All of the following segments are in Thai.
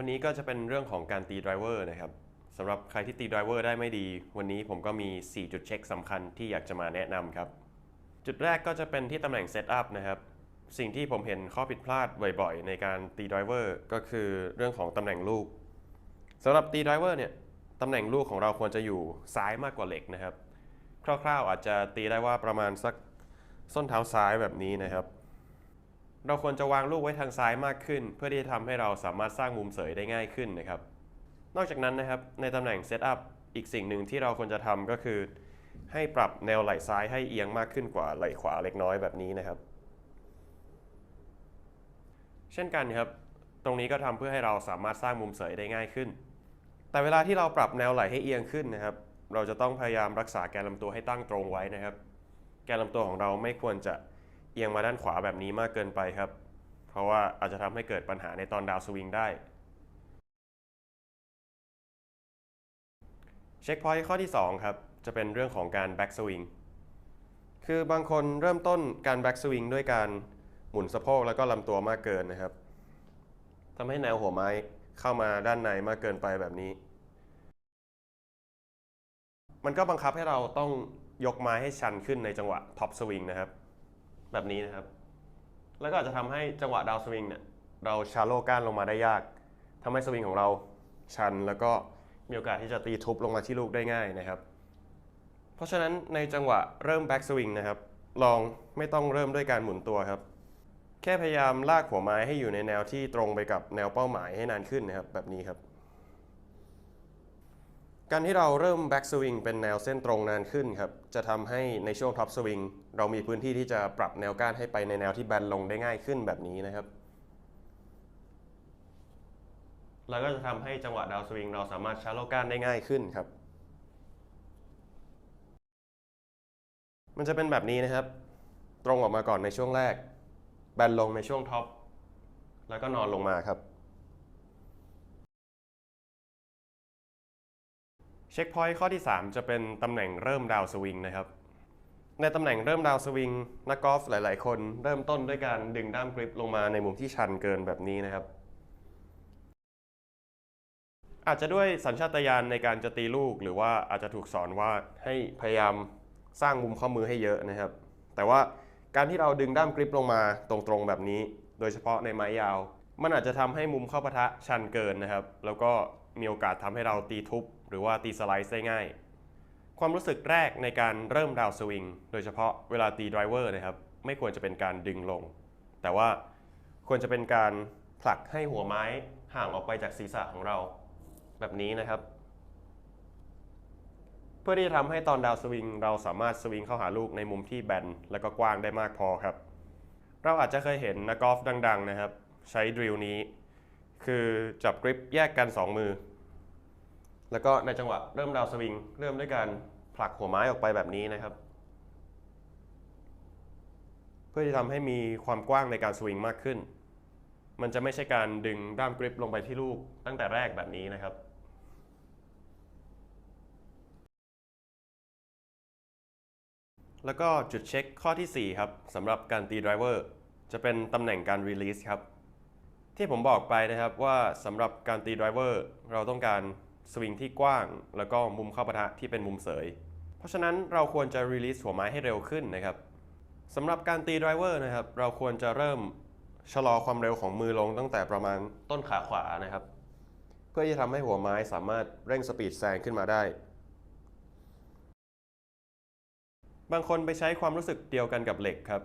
วันนี้ก็จะเป็นเรื่องของการตีไดรเวอร์นะครับสำหรับใครที่ตีไดรเวอร์ได้ไม่ดี วันนี้ผมก็มี 4 จุดเช็คสำคัญที่อยากจะมาแนะนำครับ จุดแรกก็จะเป็นที่ตำแหน่งเซตอัพนะครับ สิ่งที่ผมเห็นข้อผิดพลาดบ่อยๆ ในการตีไดรเวอร์ก็คือเรื่องของตำแหน่งลูกสำหรับตีไดรเวอร์เนี่ยตำแหน่งลูกของเราควรจะอยู่ซ้ายมากกว่าเหล็กนะครับ คร่าวๆอาจจะตีได้ว่าประมาณสักส้นเท้าซ้ายแบบนี้นะครับ เราควรจะวางลูกไว้ทางซ้ายมากขึ้น เพื่อที่จะทำให้เราสามารถสร้างมุมเสยได้ง่ายขึ้นนะครับ นอกจากนั้นนะครับในตำแหน่งเซตอัพอีกสิ่งหนึ่งที่เราควรจะทำก็คือ ให้ปรับแนวไหล่ซ้ายให้เอียงมากขึ้นกว่าไหล่ขวาเล็กน้อยแบบนี้นะครับ เช่นกันครับ ตรงนี้ก็ทำเพื่อให้เราสามารถสร้างมุมเสยได้ง่ายขึ้น แต่เวลาที่เราปรับแนวไหล่ให้เอียงขึ้นนะครับ เราจะต้องพยายามรักษาแกนลำตัวให้ตั้งตรงไว้นะครับ แกนลำตัวของเราไม่ควรจะ เอียงมาด้านขวาแบบนี้มากเกินไปครับ เพราะว่าอาจจะทำให้เกิดปัญหาในตอนดาวสวิงได้ เช็คพอยต์ข้อที่ 2 ครับ จะเป็นเรื่องของการแบ็กสวิงคือบางคนเริ่มต้นการแบ็กสวิงด้วยการหมุนสะโพกแล้วก็ลำตัวมากเกินนะครับทำให้แนวหัวไม้เข้ามาด้านในมากเกินไปแบบนี้ มันก็บังคับให้เราต้องยกไม้ให้ชันขึ้นในจังหวะท็อปสวิงนะครับ แบบนี้นะครับ แล้วก็อาจจะทำให้จังหวะดาวสวิงเนี่ยเราชาโลก้านลงมาได้ยากทำให้สวิงของเราชันแล้วก็มีโอกาสที่จะตีทุบลงมาที่ลูกได้ง่ายนะครับ เพราะฉะนั้นในจังหวะเริ่มแบ็กสวิงนะครับ ลองไม่ต้องเริ่มด้วยการหมุนตัวครับ แค่พยายามลากหัวไม้ให้อยู่ในแนวที่ตรงไปกับแนวเป้าหมายให้นานขึ้นนะครับ แบบนี้ครับ การที่เราเริ่มแบ็กสวิงเป็นแนวเส้นตรงนานขึ้นครับ จะทำให้ในช่วงท็อปสวิงเรามีพื้นที่ที่จะปรับแนวก้านให้ไปในแนวที่แบนลงได้ง่ายขึ้นแบบนี้นะครับ แล้วก็จะทำให้จังหวะดาวสวิงเราสามารถชาร์โลก้านได้ง่ายขึ้นครับ มันจะเป็นแบบนี้นะครับ ตรงออกมาก่อนในช่วงแรก แบนลงในช่วงท็อป แล้วก็นอนลงมาครับ เช็คพอยต์ข้อที่ 3 จะเป็นตำแหน่งเริ่มดาวสวิงนะครับ ในตำแหน่งเริ่มดาวสวิงนักกอล์ฟหลาย ๆ คนเริ่มต้นด้วยการดึงด้ามกริปลงมาในมุมที่ชันเกินแบบนี้นะครับ อาจจะด้วยสัญชาตญาณในการจะตีลูก หรือว่าอาจจะถูกสอนว่าให้พยายามสร้างมุมข้อมือให้เยอะนะครับ แต่ว่าการที่เราดึงด้ามกริปลงมาตรงๆแบบนี้ โดยเฉพาะในไม้ยาว มันอาจจะทำให้มุมเข้าปะทะชันเกินนะครับ แล้วก็มีโอกาสทำให้เราตีทุบ หรือว่าตีสไลด์ได้ง่าย ความรู้สึกแรกในการเริ่มดาวสวิงโดยเฉพาะเวลาตีไดรเวอร์นะครับ ไม่ควรจะเป็นการดึงลง แต่ว่าควรจะเป็นการผลักให้หัวไม้ห่างออกไปจากศีรษะของเรา แบบนี้นะครับ เพื่อที่จะทำให้ตอนดาวสวิงเราสามารถสวิงเข้าหาลูกในมุมที่แบนและก็กว้างได้มากพอครับ เราอาจจะเคยเห็นนักกอล์ฟดัง ๆ นะครับ ใช้ดริลนี้ คือจับกริปแยกกัน 2 มือ แล้วก็ในจังหวะเริ่มดาวสวิง เริ่มด้วยการผลักหัวไม้ออกไปแบบนี้นะครับ เพื่อที่ทำให้มีความกว้างในการสวิงมากขึ้น มันจะไม่ใช่การดึงด้ามกริปลงไปที่ลูกตั้งแต่แรกแบบนี้นะครับแล้วก็จุดเช็คข้อที่ 4 ครับสำหรับการตีไดรเวอร์จะเป็นตำแหน่งการรีลีสครับ ที่ผมบอกไปนะครับว่าสำหรับการตีไดรเวอร์เราต้องการ สวิงที่กว้าง แล้วก็มุมเข้าปะทะที่เป็นมุมเสย เพราะฉะนั้นเราควรจะรีลีสหัวไม้ให้เร็วขึ้นนะครับสำหรับการตีดรเวอร์นะครับ เราควรจะเริ่มชะลอความเร็วของมือลงตั้งแต่ประมาณต้นขาขวานะครับ เพื่อที่จะทำให้หัวไม้สามารถเร่งสปีดแซงขึ้นมาได้ บางคนไปใช้ความรู้สึกเดียวกันกับเหล็กครับ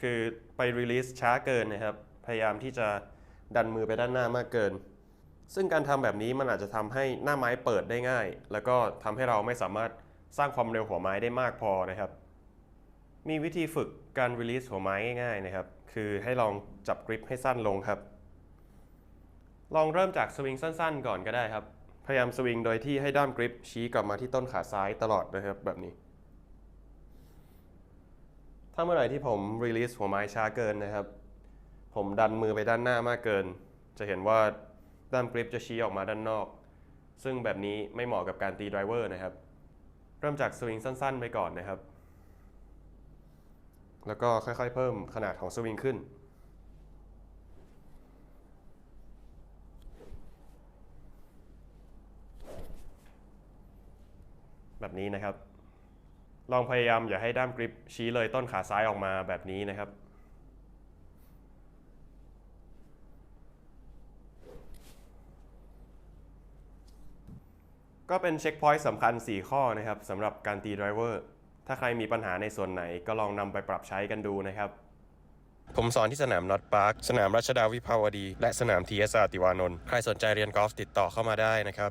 คือไปรีลีสช้าเกินนะครับ พยายามที่จะดันมือไปด้านหน้ามากเกิน ซึ่งการทำแบบนี้มันอาจจะทำให้หน้าไม้เปิดได้ง่าย แล้วก็ทำให้เราไม่สามารถสร้างความเร็วหัวไม้ได้มากพอนะครับ มีวิธีฝึกการรีลีสหัวไม้ง่ายๆนะครับ คือให้ลองจับกริปให้สั้นลงครับ ลองเริ่มจากสวิงสั้นๆ ก่อนก็ได้ครับ พยายามสวิงโดยที่ให้ด้ามกริปชี้กลับมาที่ต้นขาซ้ายตลอดนะครับแบบนี้ ถ้าเมื่อไหร่ที่ผมรีลีสหัวไม้ช้าเกินนะครับ ผมดันมือไปด้านหน้ามากเกิน จะเห็นว่า ด้ามกริปจะชี้ออกมาด้านนอก ซึ่งแบบนี้ไม่เหมาะกับการตีไดรเวอร์นะครับ เริ่มจากสวิงสั้นๆ ไปก่อนนะครับ แล้วก็ค่อยๆ เพิ่มขนาดของสวิงขึ้นแบบนี้นะครับ ลองพยายามอย่าให้ด้ามกริปชี้เลยต้นขาซ้ายออกมาแบบนี้นะครับ ก็เป็นเช็คพอยต์สำคัญ 4 ข้อนะครับสำหรับการตีไดรเวอร์ถ้าใครมีปัญหาในส่วนไหนก็ลองนำไปปรับใช้กันดูนะครับ ผมสอนที่สนามน็อตพาร์คสนามรัชดาวิภาวดี และสนามทีเอสอาติวานนท์ใครสนใจเรียนกอล์ฟติดต่อเข้ามาได้นะครับ